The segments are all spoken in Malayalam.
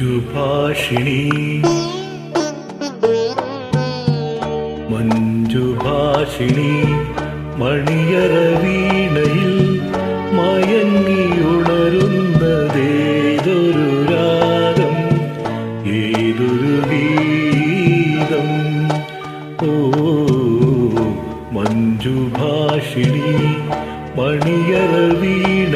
മഞ്ജുഭാഷിണി. മഞ്ജുഭാഷിണി മണിയറ വീണയിൽ മയങ്ങിയുണരുന്നതേതൊരു രാഗം ഏതൊരു ഗീതം? ഓ മഞ്ജുഭാഷിണി മണിയറ വീണയിൽ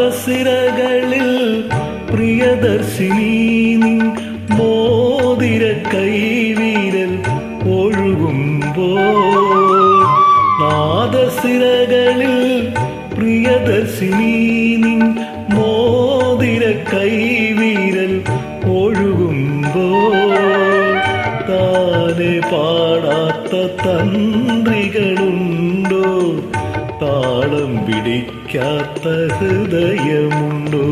നാദസിരകളിൽ പ്രിയദർശിനി മോതിര കൈവീരൽ ഒഴുകുമ്പോൾ നാദസിരകളിൽ പ്രിയദർശിനി മോതിര കൈവീരൽ ഒഴുകുമ്പോൾ താനെ പാടാത്ത തന്ത്രികളുണ്ടോ? താളം പിടിക്കാത്ത ഹൃദയമുണ്ടോ?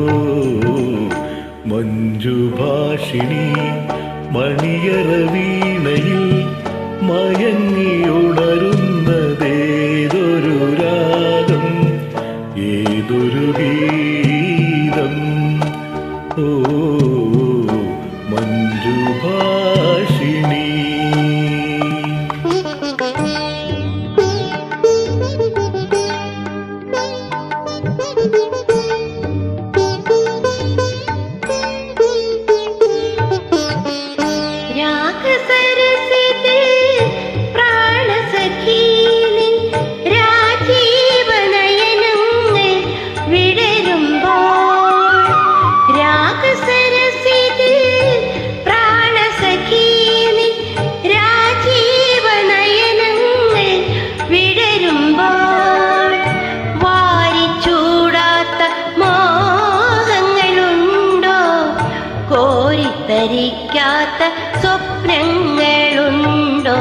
മഞ്ജുഭാഷിണി മണിയറ വീണയിൽ മയങ്ങിയുണരുന്നതേതൊരു രാഗം? ഏതൊരു ഗീതം? ഓ സ്വപ്നങ്ങളുണ്ടോ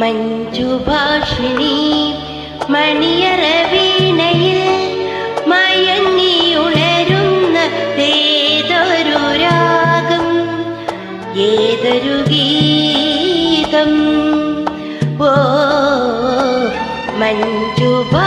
മഞ്ജുഭാഷിണി മണിയറ വീണയിൽ മയങ്ങിയുണരുന്ന ഏതൊരു രാഗം ഏതൊരു ഗീതം? ഓ മഞ്ജുഭാ